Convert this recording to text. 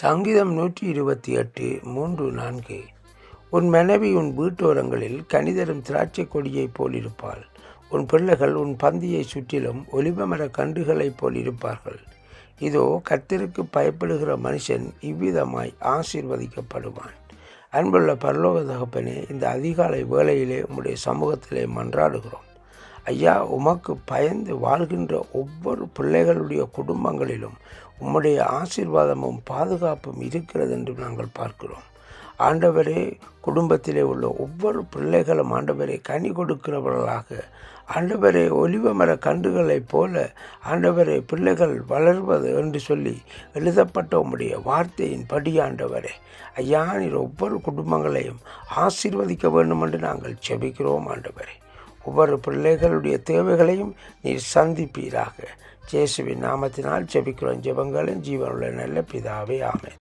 சங்கீதம் நூற்றி இருபத்தி எட்டு மூன்று நான்கு. உன் மனைவி உன் வீட்டோரங்களில் கனிதரும் திராட்சை கொடியைப் போல் இருப்பாள் உன் பிள்ளைகள் உன் பந்தியை சுற்றிலும் ஒலிவமர கன்றுகளைப் போல் இருப்பார்கள் இதோ கத்திற்கு பயப்படுகிற மனுஷன் இவ்விதமாய் ஆசீர்வதிக்கப்படுவான். அன்புள்ள பரலோக தகப்பனே இந்த அதிகாலை வேளையிலே உம்முடைய சமூகத்திலே மன்றாடுகிறோம். ஐயா உமக்கு பயந்து வாழ்கின்ற ஒவ்வொரு பிள்ளைகளுடைய குடும்பங்களிலும் உம்முடைய ஆசீர்வாதமும் பாதுகாப்பும் இருக்கிறது என்று நாங்கள் பார்க்கிறோம். ஆண்டவரே குடும்பத்திலே உள்ள ஒவ்வொரு பிள்ளைகளும் ஆண்டவரை கனி கொடுக்கிறவர்களாக. ஆண்டவரே ஒலிவமர கன்றுகளைப் போல ஆண்டவரே பிள்ளைகள் வளர்வது என்று சொல்லி எழுதப்பட்ட உம்முடைய வார்த்தையின் படி ஆண்டவரே. ஐயா நீர் ஒவ்வொரு குடும்பங்களையும் ஆசீர்வதிக்க வேண்டும் என்று நாங்கள் செபிக்கிறோம் ஆண்டவரே. ஒவ்வொரு பிள்ளைகளுடைய தேவைகளையும் நீர் சந்திப்பீராக. ஜேசுவின் நாமத்தினால் செபிக்கிறோம் ஜெபங்களும் ஜீவனுள்ள நல்ல பிதாவே ஆமை